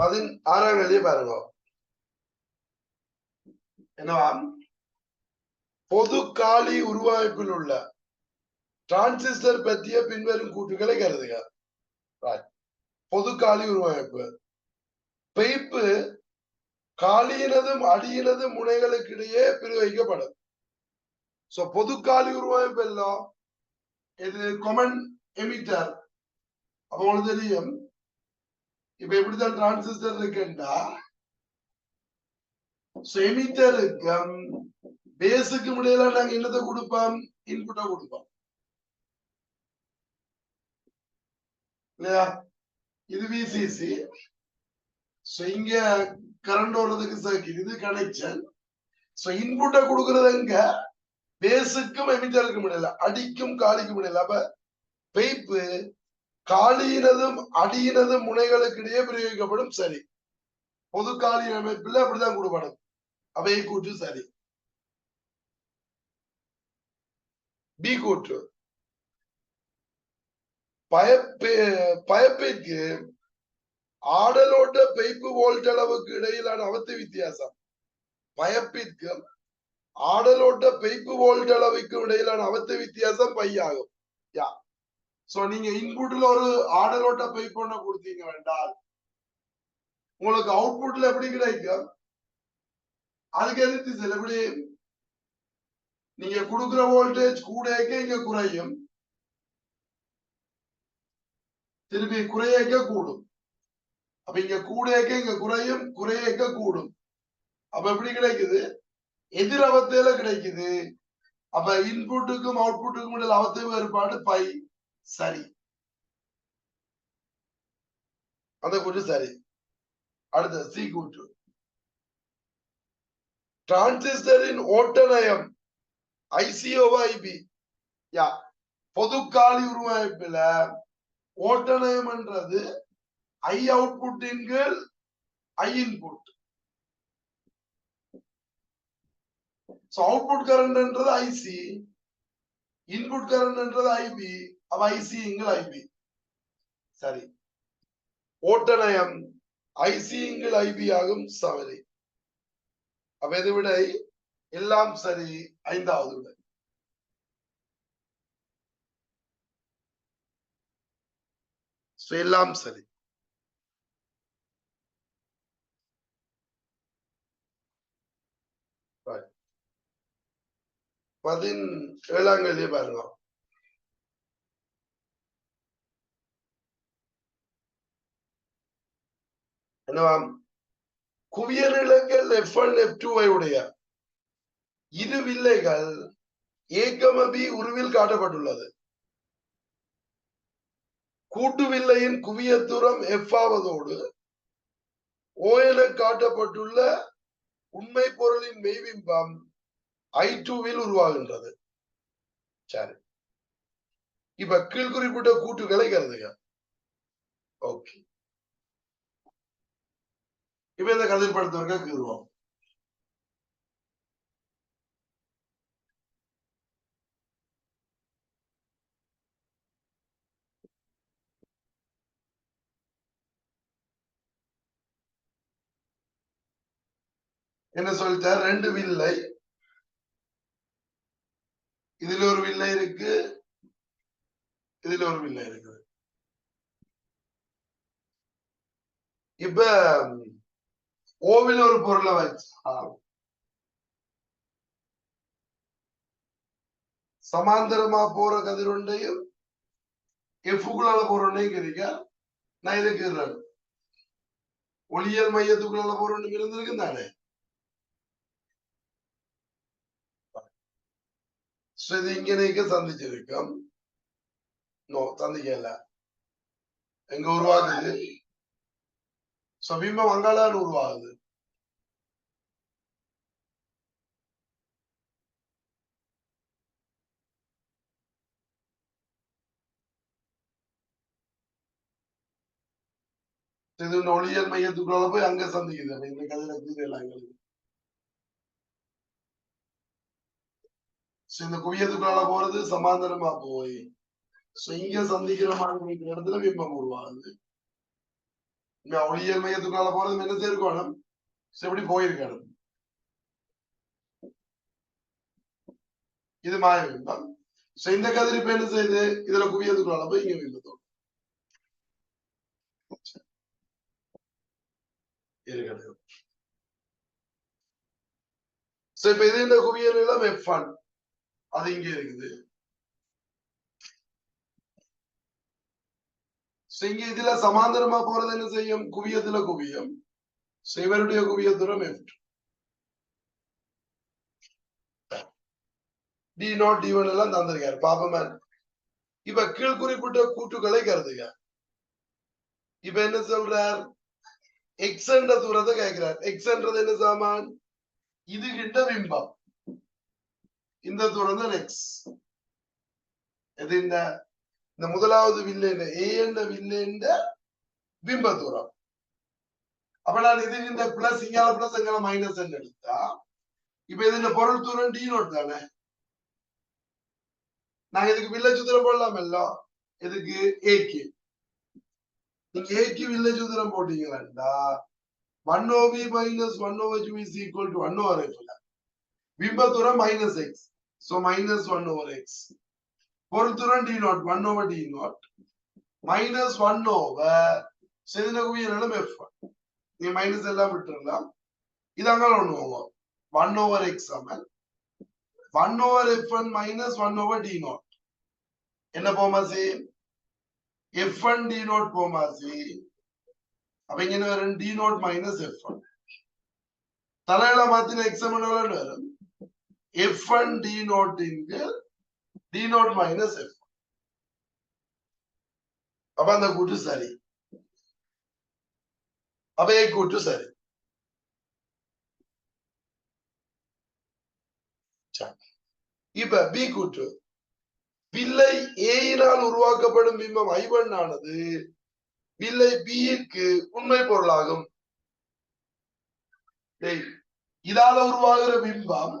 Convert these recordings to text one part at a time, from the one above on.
பதினாறாம் ஆறாம் பாருங்க. என்னவா? பொது காலி உருவாய்ப்பில் உள்ள டிரான்சிஸ்டர் பற்றிய பின்வரும் கூற்றுகளை கருதுக. பொது காலி உருவாய்ப்பு பெய்ப்பு காலியினதும் அடியினதும் முனைகளுக்கு இடையே பிரிவைக்கப்படும் சோ பொது காலி உருவாய்ப்பு எல்லாம் இது கொமன் எமிட்டர் அப்ப உங்களுக்கு தெரியும். இப்ப எப்படிதான் டிரான்சிஸ்டர் இருக்குண்டா எமிட்டருக்கும் பேஸுக்கு முடியல நாங்க என்னத்தை கொடுப்போம்? இன்புட்டை கொடுப்போம். இல்லையா? இது விசிசி சோ இங்க கரண்ட் ஓடுறதுக்கு சர்க்கிள் இது கனெக்ஷன் சோ இன்புட்டை கொடுக்கறது எங்க? பேஸுக்கும் எமிட்டருக்கும் முடியல அடிக்கும் காலிக்கும் முடியல அப்ப பெய்ப்பு காலியினதும் அடியினதும் முனைகளுக்கு இடையே பிரயோகிக்கப்படும் சரி பொது காலி அமைப்பில் அப்படிதான் கொடுப்படும் அவையை கூற்று சரி பி கூற்று. பயப்பே பயப்பிற்கு ஆடலோட்ட பெய்ப்பு வோல்ட் அளவுக்கு இடையிலான அவத்து வித்தியாசம். பயப்பிற்கு ஆடலோட்ட பெய்ப்பு வோல்ட் அளவுக்கு இடையிலான அவத்து வித்தியாசம் பையாகும் யா சோ நீங்க இன்புட்ல ஒரு ஆடலோட்ட பை பண்ண கொடுத்தீங்க வேண்டால் உங்களுக்கு அவுட்புட்ல எப்படி கிடைக்கும்? அதுக்கு எதிர்த்து சில எப்படி நீங்க கொடுக்குற வோல்டேஜ் கூடக்க இங்க குறையும். திரும்பி குறையக்க கூடும். அப்ப இங்க கூடக்க இங்க குறையும் குறையக்க கூடும். அப்ப எப்படி கிடைக்குது? எதிர் அவத்தையில கிடைக்குது. அப்ப இன்புட்டுக்கும் அவுட்புட்டுக்கும் இடையில அவத்தை வேறுபாடு பை சரி. அந்த கூட்டு சரி. அடுத்த சி கூட்டு டிரான்சிஸ்டரின் ஓட்ட நயம் ஐசிஓவா ஐபி யா பொது காலி உருவாய்ப்புல ஓட்ட நயம்ன்றது ஐ அவுட்புட்டின் கீழ் ஐ இன்புட் அவுட்புட் கரண்ட்ன்றது ஐசி இன்புட் கரண்ட்ன்றது ஐபி அவன் ஐசி ஐபி சரி ஓட்டநயம் ஐசி ஐபி ஆகும் சவரி அப்ப எது விடை எல்லாம் சரி ஐந்தாவது விடை எல்லாம் சரி பதின் ஏழாம் கேள்வி பாருங்க என்னவாம் குவிய நிலங்கள் எஃப் ஒன் எஃப் டூவை உடைய இரு வில்லைகள் ஏகமபி உருவில் காட்டப்பட்டுள்ளது. கூட்டு வில்லையின் குவிய தூரம் எஃப் ஆவதோடு ஓ என காட்டப்பட்டுள்ள உண்மை பொருளின் மெய்விம்பம் ஐ டூவில் உருவாகின்றது. சரி. இப்ப கீழ் குறிப்பிட்ட கூட்டுகளை கருதுக ஓகே. இப்ப இந்த கதைப்படுத்தவர்கள் கீறுவோம். என்ன சொல்லிட்டார்? ரெண்டு வில்லை. இதுல ஒரு வில்லை இருக்கு. இதுல ஒரு வில்லை இருக்குது. இப்ப ஓவில் ஒரு பொருளை வச்சா சமாந்தரமா போற கதிரொண்டையும் எஃப்குள்ளால போற ஒன்றையும் கிடைக்க நான் இருக்கிறேன் ஒளியல் மையத்துக்குள்ளால போற இருந்திருக்கு தானே? இது இங்கனைக்கு சந்திச்சிருக்கோம். சந்திக்கல. எங்க உருவாக்குது? சமீபம் வங்காள உருவாகுது. இது ஒளியல் மையத்துக்குள்ள போய் அங்க சந்திக்குது. இந்த கதையில தெரியல எங்களுக்கு இந்த குவியத்துக்குள்ள போறது சமாந்தரமா போய் இங்க சந்திக்கிற மாதிரி இடத்துல பிம்பம் உருவாகுது. இங்க ஒளியியல் மையத்துக்குள்ள போறது என்ன சேர்க்கணும் எப்படி போயிருக்கணும். இது மாய பிம்பம் So, இந்த கதிரிப்பு என்ன செய்யுது இதுல குவியத்துக்குள்ள போய் இங்க பிம்பத்தோம் இருக்கிறது. சோ இப்ப இது இந்த குவியல் எல்லாம் எஃப் அது இங்க இருக்குது. இங்க இதுல சமாந்தரமா போறது என்ன செய்யும்? குவியத்துல குவியம். சிவருடைய குவிய தூரம் எஃப்ட் டி நாட் டி ஒன் எல்லாம் தந்திருக்காரு. பாப்பமா இப்ப கீழ் குறிப்பிட்ட கூட்டுகளை கருதுக. இப்ப என்ன சொல்றார்? எக்ஸ் என்ற தூரத்தை கேட்கிறார். எக்ஸ் என்றது என்ன சாமான்? இது கிட்ட பிம்பம். இந்த தூரம் தான் எக்ஸ் இது இந்த? இந்த முதலாவது வில்லேன் ஏ என்ற வில்லேன் பிம்ப தூரம். அப்ப நான் இது இந்த பிளஸ் இங்கால பிளஸ் இங்கால மைனஸ் எடுத்தா இப்ப இது இந்த பொருள் தூரம் டி நோட் தானே? நாங்க இதுக்கு வில்ல சூத்திரம் போடலாமல்ல இதுக்கு ஏக்கு நீங்க ஏக்கு வில்ல சூத்திரம் போட்டீங்களா one over minus one over two is equal to one over X பிம்ப தூரம் minus X so minus one over X பொருள் தூரம் T naught one over T naught minus one over செதின குவியலும் எஃப் நீங்க மைனஸ் எல்லாம் விட்டுறலாம். இதாங்க அங்கே ஒண்ணு ஒன் ஓவர் எக்ஸ் சமன். One over F one minus one over T naught என்ன போமா சி எஃப் ஒன் டி நாட் போமாசி. அப்ப இங்க என்ன வரும்? T naught minus F one தலையில மாத்தின எக்ஸாம் வரும்? எஃப் ஒன் டி நாட் இன்கு டி நோட் மைனஸ் எஃப் அப்ப அந்த கூட்டு சரி அப்ப கூட்டு சரி இப்ப பி கூற்று வில்லை ஏயினால் உருவாக்கப்படும் பிம்பம் ஐவன் ஆனது வில்லை பிக்கு உண்மை பொருளாகும் இதால உருவாகிற பிம்பம்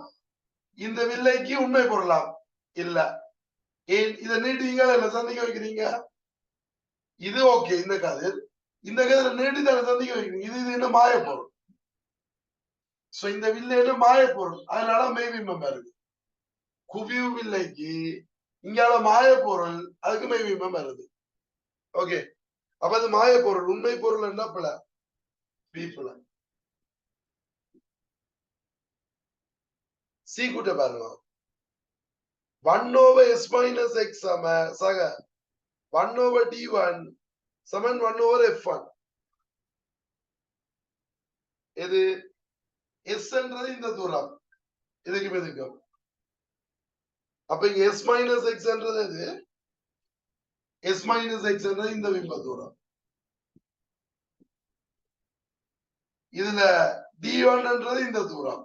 இந்த வில்லைக்கு உண்மை பொருளாம் இல்ல ஏன் இதை நீட்டிங்களா என்ன சந்திக்க வைக்கிறீங்க? இது ஓகே இந்த கதிர் இந்த கதிர நீட்டி தானே சந்திக்க வைக்கிறீங்க. இது இது என்ன மாய பொருள்? சோ இந்த வில்லை என்ன மாய பொருள்? அதனால மெய்பிம்பம் வருது குவிவு வில்லைக்கு இங்கால மாய பொருள் அதுக்கு மெய்பிம்பம் வருது. ஓகே அப்ப அது மாய பொருள் உண்மை பொருள் என்ன பிழை? பீப்புள. சீ கூட்ட பாருங்க. One over S minus x சம சக. ஒன் ஓவர் டி ஒன் சமன் ஒன் ஓவர் எஃப் ஒன் இது s என்றது இந்த தூரம். இதுக்கு இதுக்கும் அப்ப இங்க எஸ் மைனஸ் எக்ஸ் என்றது இது எஸ் மைனஸ் x என்றது இந்த பிம்ப தூரம். இதுல டி ஒன்ன்றது இந்த தூரம்.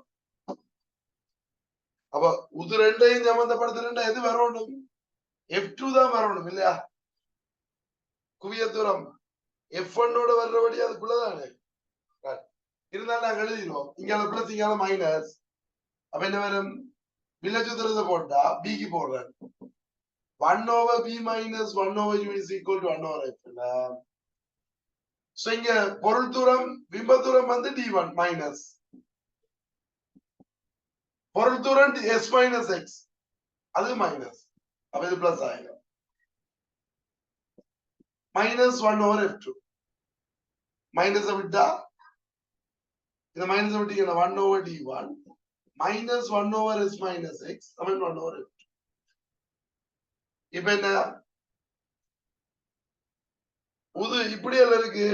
அப்ப இது ரெண்டையும் சம்பந்தப்படுத்துறா எது வரணும் எஃப் டூ தான் வரணும் இல்லையா குவிய தூரம் எஃப் ஒன்னோட வர்றபடி அதுக்குள்ளதானே Right. இருந்தாலும் நாங்க எழுதிடுவோம் இங்கால பிளஸ் இங்கால மைனஸ் அப்ப என்ன வரும் வில்லச்சுத்திரத்தை போட்டா பிக்கு போடுறேன் one over P minus one over U is equal to one over F so இங்க பொருள் தூரம் பிம்ப தூரம் வந்து டி ஒன் மைனஸ் பொருள் தூரம் எஸ் மைனஸ் எக்ஸ் அது மைனஸ் அப்ப இது பிளஸ் ஆயிடும் minus one over F two minus விட்டா இந்த மைனஸ் விட்டீங்கன்னா one over T one minus one over S minus X சமன் ஒன் ஓவர் எஃப் இப்ப என்ன உது இப்படி எல்லாம் இருக்கு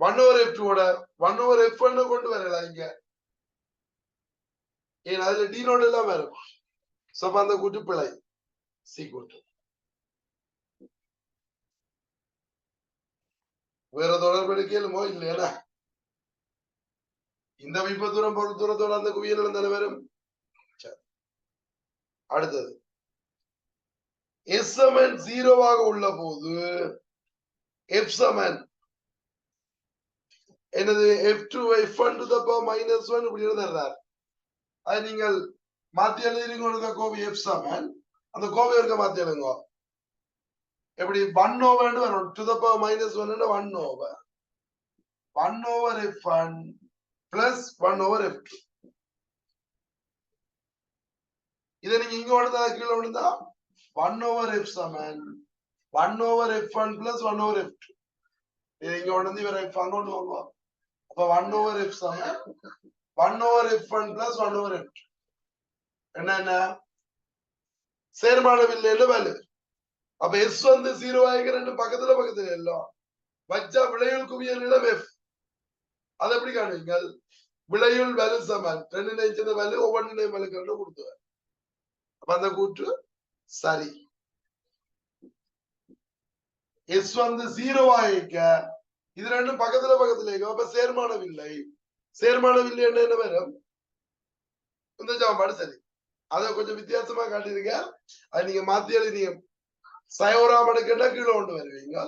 ஒன் ஓவர் எஃப் டூட ஒன் ஓவர் எஃப் ஒன்னு கொண்டு வரலாம் இங்க ஏன்னா அதுல டி நோட் எல்லாம் வரும் சோ அந்த கூட்டு பிழை. சி கூட்டு. வேற தொடர்பு எடுக்கலுமோ இல்லையா இந்த விப்ப தூரம் பொருள் தூரத்தோட அந்த குவியல் தானே வரும் அடுத்தது. எஸ் ஜீரோவாக உள்ள போது எப்சமன் என்னது எஃப் டூ எஃப் ஒன் டு தப்பா மைனஸ் ஒன் இப்படி இருந்தார் அது நீங்கள் மாத்தி எழுதிருங்க கோவை எப்சாமன் அந்த கோவை இருக்க மாத்தி எழுதுங்க. எப்படி? ஒன் ஓவர் வரும். To the power minus one one over one over F one plus one over F two இதை நீங்க இங்க விழுந்தா கீழே விழுந்தா ஒன் ஓவர் எஃப் சமன் one over F one plus one over F two இதை இங்க விழுந்து இவரை எஃப் ஒன் கொண்டு வருவோம் அப்ப ஒன் ஓவர் எஃப் சமன் one over F one plus one over F two என்னென்ன சேர்மானவில்லை வேலு. அப்ப எஸ் வந்து ஜீரோ ஆகிக்க ரெண்டு பக்கத்துல பக்கத்துல எல்லாம் வச்சா விளையுள் குவியல் இடம் எஃப் அதை எப்படி காணுவீங்க? விளையுள் வேலு சமன். ரெண்டு நினைச்சது வேலு ஒவ்வொன்று வலுக்கு ரெண்டு கொடுத்துவேன் அப்ப அந்த கூற்று சரி. எஸ் வந்து ஜீரோ ஆகிக்க இது ரெண்டும் பக்கத்துல பக்கத்துல இருக்கும் அப்ப சேர்மானவில்லை சேர்மானவில்லை என்ன வரும் இந்த ஜாம்பாடு சரி அதை கொஞ்சம் வித்தியாசமா காட்டியிருக்க அது நீங்க மாத்தி எழுதிங்க சயோராமனுக்குன்னா கீழே கொண்டு வருவீங்க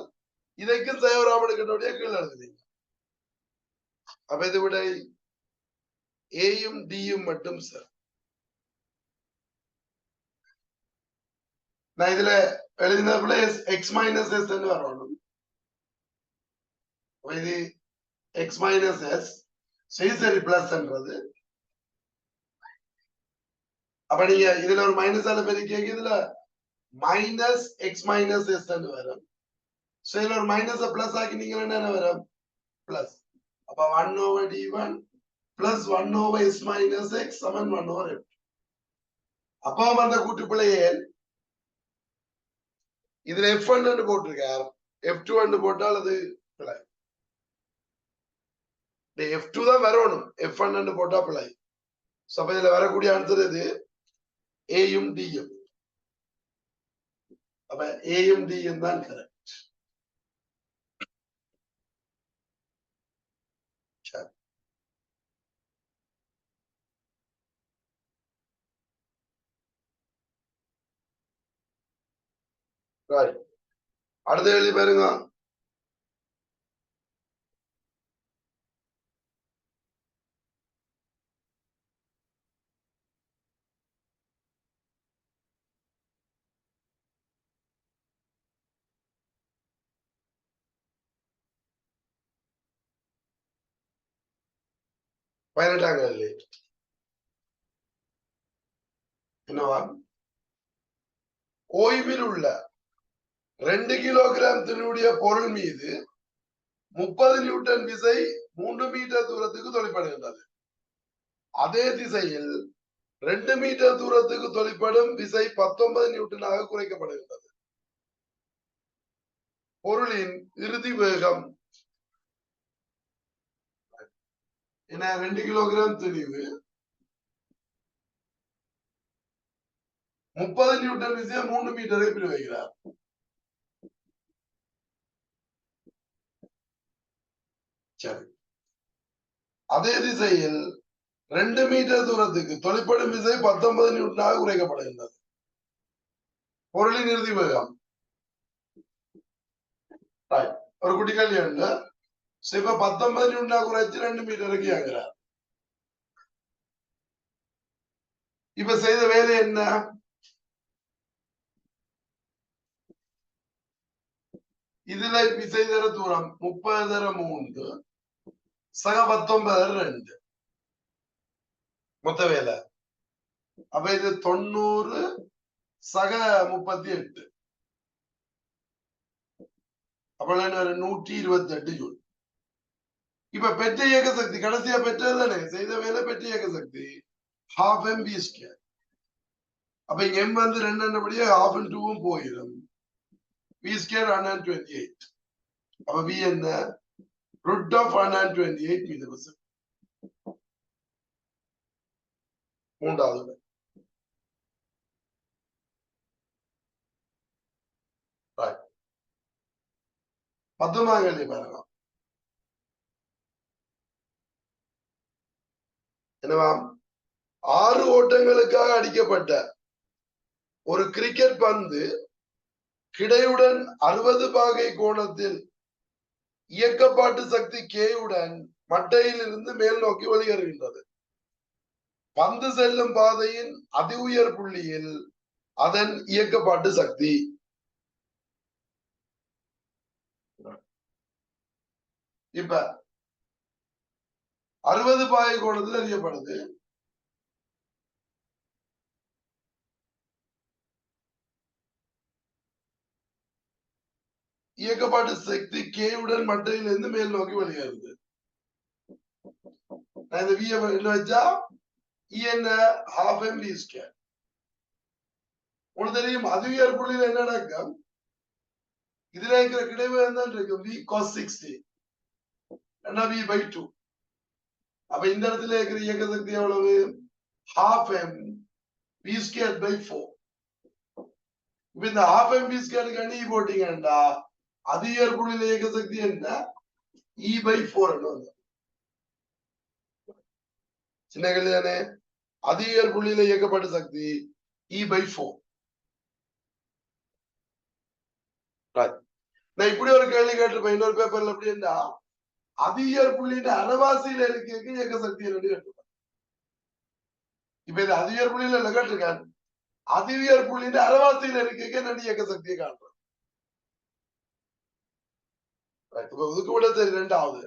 இதைக்கும் சயோராமனுக்குடைய கீழே எழுதுவீங்க அப்ப இது விட ஏயும் டியும் மட்டும் சார் நான் இதுல எழுதினதுல எக்ஸ் மைனஸ் எஸ் வரணும் இது எக்ஸ் மைனஸ் எஸ் சீசரி பிளஸ்ன்றது அப்ப நீங்க இதுல ஒரு மைனஸ் ஆல பெருக்கி இதுல மைனஸ் எக்ஸ் மைனஸ் எஸ் வரும். சோ இதுல ஒரு மைனஸ் பிளஸ் ஆக்கினீங்கன்னா என்ன வரும்? பிளஸ் அப்ப one over T one plus one over S minus X சமன் ஒன் ஓவர் எஃப் அப்பா அந்த கூட்டு பிள்ளையே. இதுல எஃப் ஒன் போட்டிருக்கார். எஃப் டூ போட்டால் அது இந்த எஃப் டூ தான் வரணும். எஃப் ஒன்னு போட்டா பிழை சோ அப்ப இதுல வரக்கூடிய ஆன்சர் இது ஏயும் டியும் அப்ப ஏயும் டியும் தான் கரெக்ட் ரைட் அடுத்த எழுதி பாருங்க. பதினெட்டாம் கேள்வி என்னவா ஓய்வில் உள்ள ரெண்டு கிலோகிராம் தினுடைய பொருள் மீது முப்பது நியூட்டன் விசை மூன்று மீட்டர் தூரத்துக்கு தொலைப்படுகின்றது அதே திசையில் ரெண்டு மீட்டர் தூரத்துக்கு தொலைப்படும் விசை பத்தொன்பது நியூட்டனாக குறைக்கப்படுகின்றது பொருளின் இறுதி வேகம் என்ன ரெண்டு கிலோகிராம் தெரியுது. முப்பது நியூட்டன் விசையை மூணு மீட்டரை பிரி வைக்கிறார். சரி. அதே திசையில் ரெண்டு மீட்டர் தூரத்துக்கு தொலைப்படும் விசை பத்தொன்பது நியூட்டனாக குறைக்கப்படுகின்றது. பொருளின் இறுதி வேகம். ஒரு குட்டி கேள்வி உண்டு So, இப்ப பத்தொன்பது நியூட்டனா குறைச்சு ரெண்டு மீட்டருக்கு ஆகிறார் இப்ப செய்த வேலை என்ன இதுல விசை தர தூரம் முப்பது தர மூன்று சக பத்தொன்பது தர ரெண்டு மொத்த வேலை அப்ப இது தொண்ணூறு சக முப்பத்தி எட்டு அப்ப என்ன நூற்றி இருபத்தி எட்டு ஜூன் இப்ப பெற்ற இயக்க சக்தி கடைசியா பெற்றது தானே? செய்த வேலை பெற்ற இயக்க சக்தி ஹாஃப் எம் பி ஸ்கேர் அப்ப இங்க எம் வந்து ரெண்டு ரெண்டுபடியே ஹாஃப் அண்ட் டூவும் போயிடும் P square hundred twenty eight அப்ப பி என்ன? root of 128 மீது வசம் மூன்றாவது பத்தொன்பதாம் கேள்வி பாருங்க. என்னவாம் ஆறு ஓட்டங்களுக்காக அடிக்கப்பட்ட ஒரு கிரிக்கெட் பந்து கிடையுடன் அறுபது பாகை கோணத்தில் இயக்கப்பாட்டு சக்தி கேயுடன் மட்டையில் இருந்து மேல் நோக்கி வெளியேறுகின்றது பந்து செல்லும் பாதையின் அதி உயர் புள்ளியில் அதன் இயக்கப்பாட்டு சக்தி. இப்ப அறுபது பாய கோணத்தில் அறியப்படுது. இயக்கப்பாட்டு சக்தி கே உடன் மட்டையிலிருந்து மேல் நோக்கி வெளியேறுது நான் இந்த வச்சா ஹாஃப் எம் வி ஸ்கேர் உங்களுக்கு தெரியும் அதிவியர் புள்ளியில என்ன நடக்கும்? இதுல இருக்கிற கிடைவு என்ன இருக்கும். வி காஸ் சிக்ஸ்டி என்ன வி பை டூ அப்ப இந்த இடத்துல இருக்கிற இயக்க சக்தி எவ்வளவு? Half M P square by four இப்ப இந்த ஹாஃப் எம் பி ஸ்கேருக்கு அணி போட்டீங்கன்னா அதிகர் புள்ளியில இயக்க சக்தி என்ன? இ பை ஃபோர் வந்து சின்ன கல்யாணே அதிக புள்ளியில இயக்கப்பட்ட சக்தி இ பை ஃபோர் நான் இப்படி ஒரு கேள்வி கேட்டிருப்பேன். இன்னொரு பேப்பர்ல எப்படின்னா அதியர் புள்ளியின் அரவாசியில இருக்க இயக்க சக்தியை ரெண்டு கேட்டிருப்பேன் இப்ப இது அதிகர் புள்ளியில இல்ல கேட்டிருக்கேன். அதிவியர் புள்ளியின் அரவாசியில இருக்க என்னன்னு இயக்க சக்தியை காட்டுறாங்க இதுக்கு விட சரி ரெண்டாவது.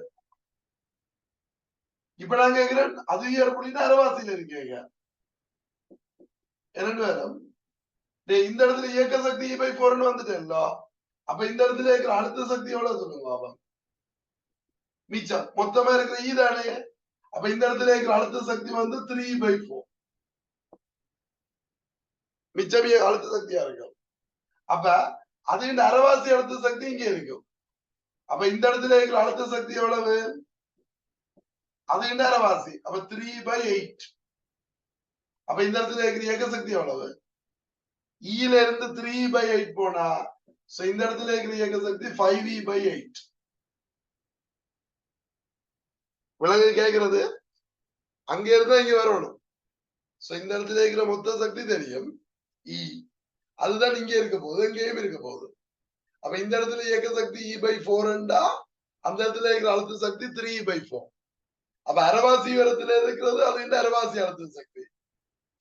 இப்ப நான் கேட்கிறேன் அதிவியர் புள்ளின்னு அரவாசியில இருக்கீங்க ரெண்டு பேரும். இந்த இடத்துல இயக்க சக்தி e போய் போறேன்னு வந்துட்டேன்ல. அப்ப இந்த இடத்துல இருக்கிற அடுத்த சக்தி எவ்வளவு சொல்லுங்க பாபா? மிச்சம். மொத்தமா இருக்கிற e ஈ தானே அப்ப இந்த இடத்துல இருக்கிற அழுத்த சக்தி வந்து த்ரீ பை ஃபோர் மிச்சமே அழுத்த சக்தியா இருக்கும். அப்ப அது இந்த அரைவாசி அழுத்த சக்தி இங்க இருக்கும். அப்ப இந்த இடத்துல இருக்கிற அழுத்த சக்தி எவ்வளவு? அது இந்த அரைவாசி? அப்ப த்ரீ பை எயிட் அப்ப இந்த இடத்துல இருக்கிற இயக்க சக்தி எவ்வளவு? E ஈல இருந்து த்ரீ பை எயிட் போனா சோ இந்த இடத்துல இருக்கிற இயக்க சக்தி ஃபைவ் இ பை எயிட் விலங்கு கேட்கறது. அங்க இருந்தா இங்க வரணும். சோ இந்த இடத்துல இருக்கிற மொத்த சக்தி தெரியும். இ அதுதான் இங்க இருக்க போகுது இங்கேயும் இருக்க போகுது. அப்ப இந்த இடத்துல இயக்க சக்தி இ பை ஃபோர்ண்டா அந்த இடத்துல இருக்கிற அழுத்த சக்தி த்ரீ பை ஃபோர் அப்ப அரவாசி உயரத்துல இருக்கிறது அது இந்த அரவாசி அழுத்த சக்தி?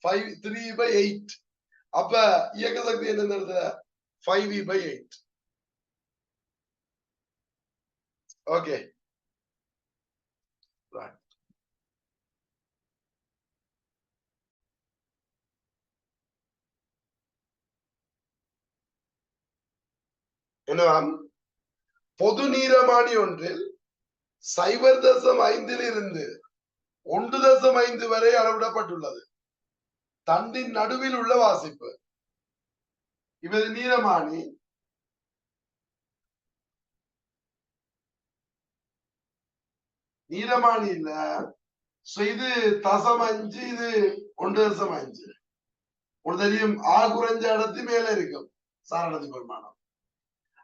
ஃபைவ் த்ரீ பை எயிட் அப்ப இயக்க சக்தி என்ன இடத்துல? Five E by eight okay என்னவாம் பொது நீரமானி ஒன்றில் சைபர் தசம் ஐந்தில் இருந்து ஒன்று தசம் ஐந்து வரை அளவிடப்பட்டுள்ளது. தண்டின் நடுவில் உள்ள வாசிப்பு. இவர் நீரமானி. நீரமானி இல்ல. இது தசம் அஞ்சு இது ஒன்று தசம் அஞ்சு. ஒரு தெரியும் ஆ குறைஞ்ச இடத்து மேல இருக்கும். சாரணதி பெருமானம்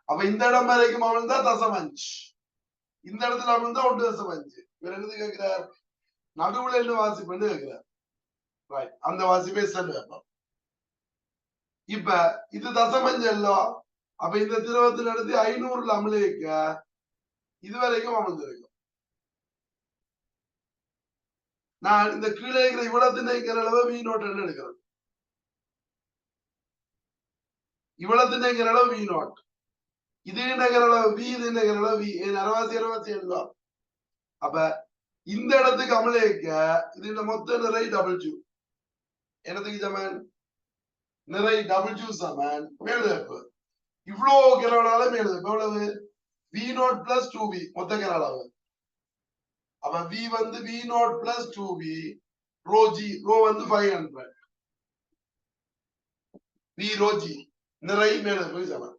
அப்ப இந்த இடம் வரைக்கும் அமிழ்ந்தா தசம் அஞ்சு. இந்த இடத்துல அமிழ்ந்தா ஒன்று தசம் அஞ்சு. இவர் என்னது கேட்கிறார் நடுவுல என்ன வாசிப்புன்னு கேட்கிறார். ரைட் அந்த வாசிப்பே செல் வைப்போம். இப்ப இது தசம் அஞ்சு அல்லோ அப்ப இந்த திருவத்தில் நடத்தி ஐநூறுல அமலிக்க இதுவரைக்கும் அமர்ந்திருக்கும் நான் இந்த கீழே இருக்கிற இவ்வளவு நினைக்கிற அளவு வி நோட் எடுக்கிறேன். இவ்வளவு நினைக்கிற அளவு வி நோட் இது நகர அளவு வி இது நகர அளவு வி அரவாசி அரவாசி எழுதலாம் அப்ப இந்த இடத்துக்கு அமலேக்க இது இந்த மொத்த நிறை டபுள் ஜூ என்னத்துக்கு சமன்? நிறை டபுள் ஜூ சமன். மேலுதப்பு இவ்வளவு கிலோனால மேலுதப்பு எவ்வளவு? V naught plus two V மொத்த கிலோ அளவு அப்ப வி வந்து V naught plus two V rho G rho வந்து five hundred V rho G நிறை மேலுதப்பு சமன்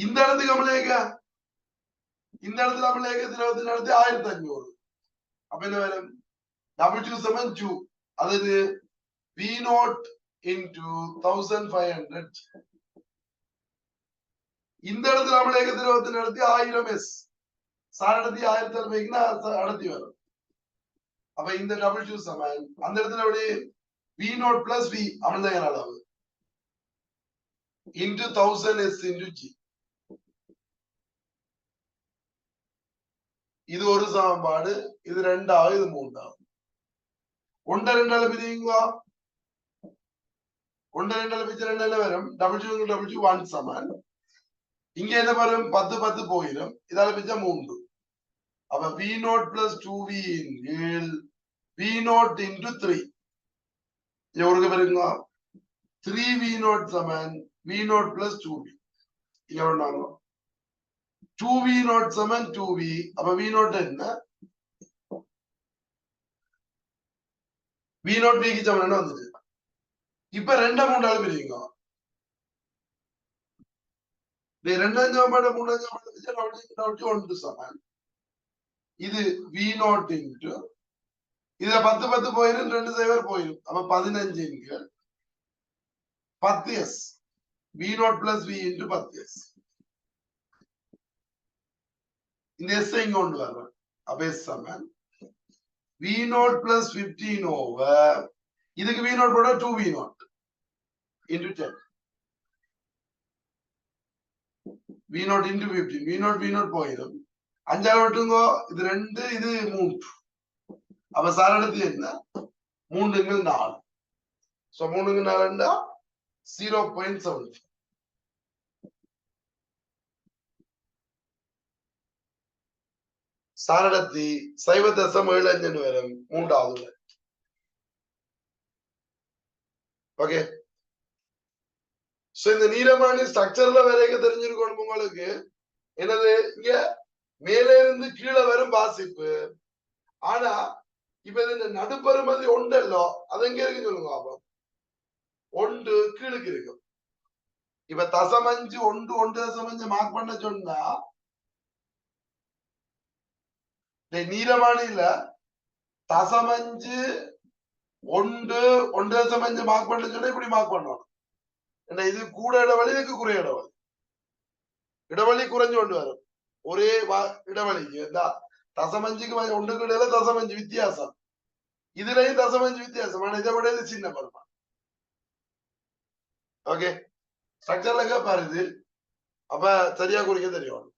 இந்த இடத்துக்கு அமலேக்க இந்த இடத்துல அமலேக்க இருபத்தி நடத்தி ஆயிரத்தி அஞ்சூறு அப்ப என்ன வரும் டபுள் டூ செவன் டூ அது V naught into thousand five hundred இந்த இடத்துல அமலேக்க இருபத்தி நடத்தி ஆயிரம் எஸ் சார் நடத்தி ஆயிரத்தி அறுபைக்குன்னா அடர்த்தி வரும் அப்ப இந்த டபுள் டூ செவன் அந்த இடத்துல எப்படி வி நோட் பிளஸ் வி அமர்ந்தகர் அளவு into thousand S into G இது ஒரு சமன்பாடு இது ரெண்டாவது இது மூன்றாவது. ஒன்றை ரெண்டால பிரியுங்க? ஒன்றை ரெண்டால பிரிச்சு ரெண்டால வரும்? Double two double two one சமன் இங்க என்ன வரும்? பத்து பத்து போயிடும். இதால பிரிச்சா மூன்று. அப்ப V naught plus two V in V naught into three எவருக்கு பாருங்க த்ரீ வி நோட் சமன் V naught plus two V எவ்வளவு two V naught seven two V அப்ப வி நாட் என்ன? வி நாட் விக்கு செவன் என்ன வந்துச்சு இப்ப ரெண்டாம் மூன்றாவது பிரியுங்க இந்த ரெண்டாம் சாப்பாடு மூணாம் சாப்பாடு ஒன்று சமன். இது வி நாட் இன்ட்டு இதுல பத்து பத்து போயிரும் ரெண்டு சைவர் போயிரும். அப்ப பதினஞ்சு இன்கள் பத்து S V naught plus V into பத்து எஸ் இந்த எஸ் இங்க கொண்டு வர்றேன் அப்ப எஸ் சமன் V. Naught plus fifteen over இதுக்கு வி நோட் போட two V naught into ten V naught into fifteen V naught V naught போயிடும். அஞ்சாறு விட்டுங்கோ இது ரெண்டு இது மூன்று. அப்ப சார் எடுத்து என்ன? மூணுங்க நாலு. சோ மூணுங்க நாலுண்டா ஜீரோ பாயிண்ட் செவன் சாரடத்தி சைவ தசம் ஏழு அஞ்சு மூன்றாவது. ஓகே சோ இந்த நீரமானி ஸ்ட்ரக்சர்ல வரைக்கும் தெரிஞ்சிருக்கணும் உங்களுக்கு. என்னது? இங்க மேலே இருந்து கீழே வரும் வாசிப்பு. ஆனா இப்ப இது இந்த நடுப்பெருமதி ஒன்றல்லோ அது எங்க இருக்கு சொல்லுங்க அப்போ. ஒன்று கீழுக்கு இருக்கும் இப்ப தசமஞ்சு ஒன்று ஒன்று தசமஞ்சு மார்க் பண்ண சொன்னா இந்த நீலமானில தசமஞ்சு ஒன்று ஒன்று தசமஞ்சு மார்க் பண்ண சொன்னா இப்படி மார்க் பண்ணணும் என்ன இது கூட இடைவெளி இதுக்கு குறைய இடைவெளி. இடைவெளி குறைஞ்சு கொண்டு வரும். ஒரே இடைவெளிக்கு இந்த தசமஞ்சுக்கு வ- ஒன்றுக்கு இடையில தசமஞ்சு வித்தியாசம். இதுலயும் தசமஞ்சு வித்தியாசம். ஆனா இதை விட இது சின்ன பருமா ஓகே ஸ்ட்ரக்சர்ல கேட்பாரு இது. அப்ப சரியா குறிக்க தெரியும்.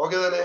ஓகே தானே